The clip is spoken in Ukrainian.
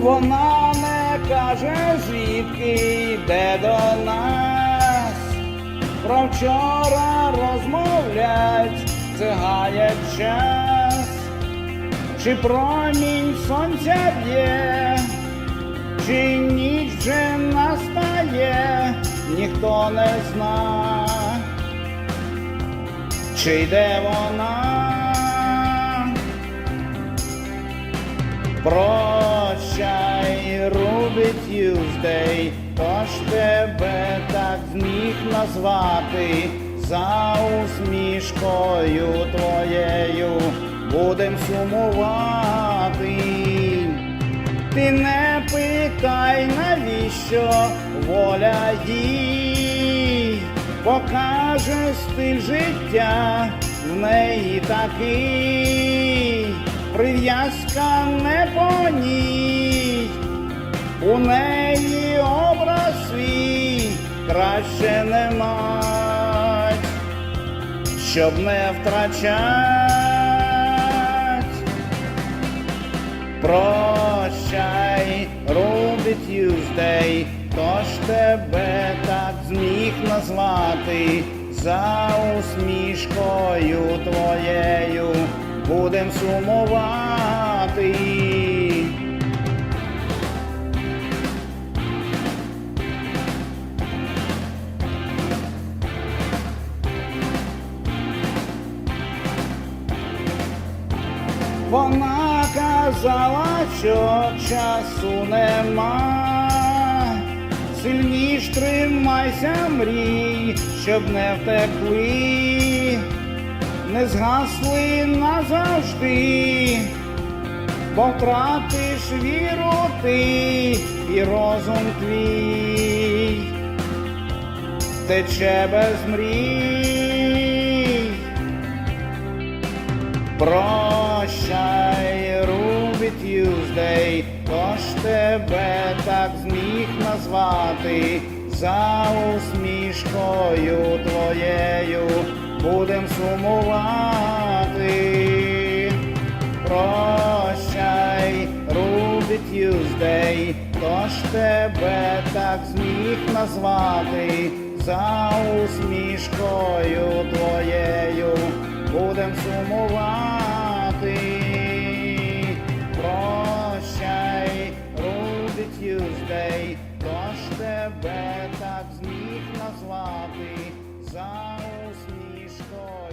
Вона не каже, звідки йде до нас. Про вчора розмовлять, це гає час. Чи промінь сонця б'є, чи ніч вже настає, ніхто не зна, чи йде вона. Прощай, Тюздей, хто ж тебе так зміг назвати. За усмішкою твоєю будем сумувати. Ти не питай, навіщо воля їй? Покаже стиль життя в неї такий, прив'язка не по ній, у неї образ свій краще не мать, щоб не втрачать. Прощай, Руби Тюздей, хто ж тебе так зміг назвати за усмішкою твоєю будем сумувати. Вона казала, що часу нема. Сильніш тримайся мрій, щоб не втекли, не згасли назавжди, бо втратиш віру ти і розум твій, тече без мрій. Тюздей, хто ж тебе так зміг назвати за усмішкою твоєю будем сумувати. Прощай, Руби Тюздей, хто тебе так зміг назвати за усмішкою твоєю. назвати за усмішкою.